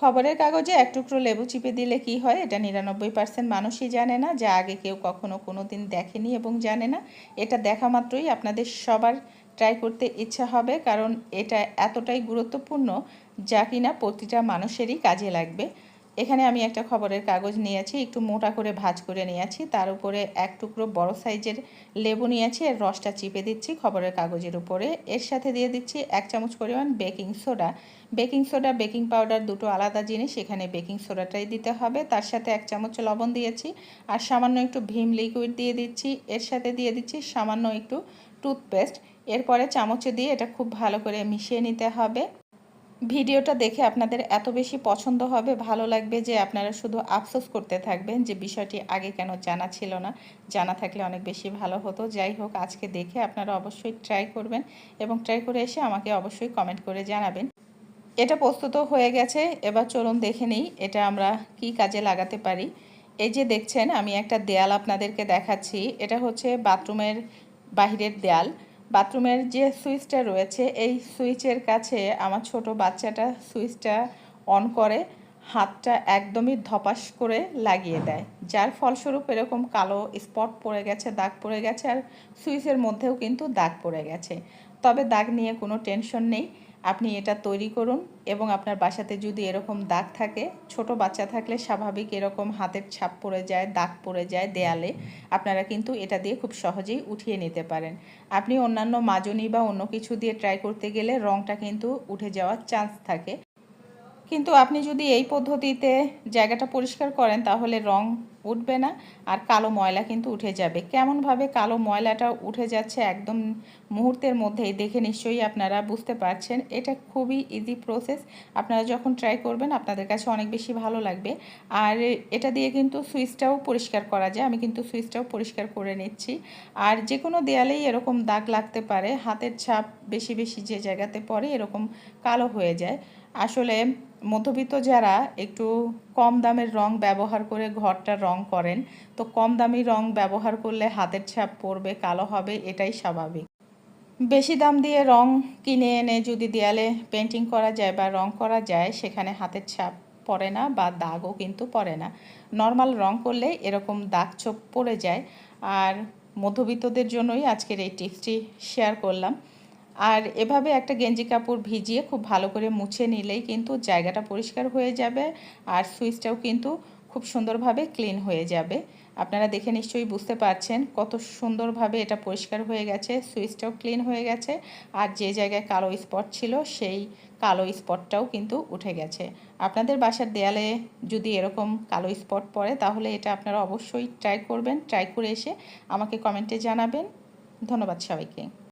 খবরের কাগজে এক টুকরো লেবু চিপে দিলে কি হয়, এটা নিরানব্বই পার্সেন্ট মানুষই জানে না, যা আগে কেউ কখনো কোনো দিন দেখেনি এবং জানে না। এটা দেখা মাত্রই আপনাদের সবার ট্রাই করতে ইচ্ছা হবে, কারণ এটা এতটাই গুরুত্বপূর্ণ যা কিনা প্রতিটা মানুষেরই কাজে লাগবে। এখানে আমি একটা খবরের কাগজ নিয়েছি, একটু মোটা করে ভাজ করে নিয়েছি, তার উপরে এক টুকরো বড় সাইজের লেবু নিয়েছি, এর রসটা চিপে দিচ্ছি খবরের কাগজের উপরে। এর সাথে দিয়ে দিচ্ছি এক চামচ পরিমাণ baking soda. Baking soda, baking powder দুটো আলাদা জিনিস, এখানে বেকিং সোডাটাই দিতে হবে। তার সাথে এক চামচ লবণ দিয়েছি আর সামান্য একটু ভীম লিকুইড দিয়ে দিচ্ছি। এর সাথে দিয়ে দিচ্ছি সামান্য একটু টুথপেস্ট। এরপরে চামচে দিয়ে এটা খুব ভালো করে মিশিয়ে নিতে হবে। ভিডিওটা দেখে আপনাদের এত বেশি পছন্দ হবে, ভালো লাগবে যে আপনারা শুধু আফসোস করতে থাকবেন যে বিষয়টি আগে কেন জানা ছিল না। জানা থাকলে অনেক বেশি ভালো হতো। যাই হোক, আজকে দেখে আপনারা অবশ্যই ট্রাই করবেন এবং ট্রাই করে এসে আমাকে অবশ্যই কমেন্ট করে জানাবেন। এটা প্রস্তুত হয়ে গেছে। এবার চলুন দেখে নিই এটা আমরা কি কাজে লাগাতে পারি। এই যে দেখছেন, আমি একটা দেয়াল আপনাদেরকে দেখাচ্ছি। এটা হচ্ছে বাথরুমের বাহিরের দেয়াল। বাথরুমের যে সুইচটা রয়েছে, এই সুইচের কাছে আমার ছোট বাচ্চাটা সুইচটা অন করে, হাতটা একদমই ধপাস করে লাগিয়ে দেয়। যার ফলস্বরূপ এরকম কালো স্পট পড়ে গেছে, দাগ পড়ে গেছে, আর সুইচের মধ্যেও কিন্তু দাগ পড়ে গেছে। তবে দাগ নিয়ে কোনো টেনশন নেই। আপনি এটা তৈরি করুন এবং আপনার বাসাতে যদি এরকম দাগ থাকে, ছোট বাচ্চা থাকলে স্বাভাবিক এরকম হাতের ছাপ পড়ে যায়, দাগ পড়ে যায় দেয়ালে, আপনারা কিন্তু এটা দিয়ে খুব সহজেই উঠিয়ে নিতে পারেন। আপনি অন্যান্য মাজনি বা অন্য কিছু দিয়ে ট্রাই করতে গেলে রঙটা কিন্তু উঠে যাওয়ার চান্স থাকে। কিন্তু আপনি যদি এই পদ্ধতিতে জায়গাটা পরিষ্কার করেন, তাহলে রং উঠবে না, আর কালো ময়লা কিন্তু উঠে যাবে। কেমনভাবে কালো ময়লাটা উঠে যাচ্ছে একদম মুহূর্তের মধ্যেই দেখে নিশ্চয়ই আপনারা বুঝতে পারছেন। এটা খুবই ইজি প্রসেস আপনারা যখন ট্রাই করবেন, আপনাদের কাছে অনেক বেশি ভালো লাগবে। আর এটা দিয়ে কিন্তু সুইচটাও পরিষ্কার করা যায়। আমি কিন্তু সুইচটাও পরিষ্কার করে নিচ্ছি। আর যে কোনো দেয়ালেই এরকম দাগ লাগতে পারে। হাতের ছাপ বেশি বেশি যে জায়গাতে পড়ে, এরকম কালো হয়ে যায়। আসলে মধ্যবিত্ত যারা একটু কম দামের রং ব্যবহার করে ঘরটা রং করেন। তো কম দামি রং ব্যবহার করলে হাতের ছাপ পড়বে, কালো হবে, এটাই স্বাভাবিক। বেশি দাম দিয়ে রং কিনে এনে যদি দেয়ালে পেন্টিং করা যায় বা রং করা যায়, সেখানে হাতের ছাপ পড়ে না বা দাগও কিন্তু পড়ে না। নর্মাল রং করলে এরকম দাগ ছোপ পড়ে যায়। আর মধ্যবিত্তদের জন্যই আজকের এই টিপসটি শেয়ার করলাম। আর এভাবে একটা গেঞ্জি কাপড় ভিজিয়ে খুব ভালো করে মুছে নিলেই কিন্তু জায়গাটা পরিষ্কার হয়ে যাবে। আর সুইচটাও কিন্তু খুব সুন্দরভাবে ক্লিন হয়ে যাবে। আপনারা দেখে নিশ্চয়ই বুঝতে পারছেন কত সুন্দরভাবে এটা পরিষ্কার হয়ে গেছে, সুইচটাও ক্লিন হয়ে গেছে আর যে জায়গায় কালো স্পট ছিল সেই কালো স্পটটাও কিন্তু উঠে গেছে। আপনাদের বাসার দেয়ালে যদি এরকম কালো স্পট পড়ে তাহলে এটা আপনারা অবশ্যই ট্রাই করবেন, ট্রাই করে এসে আমাকে কমেন্টে জানাবেন। ধন্যবাদ সবাইকে।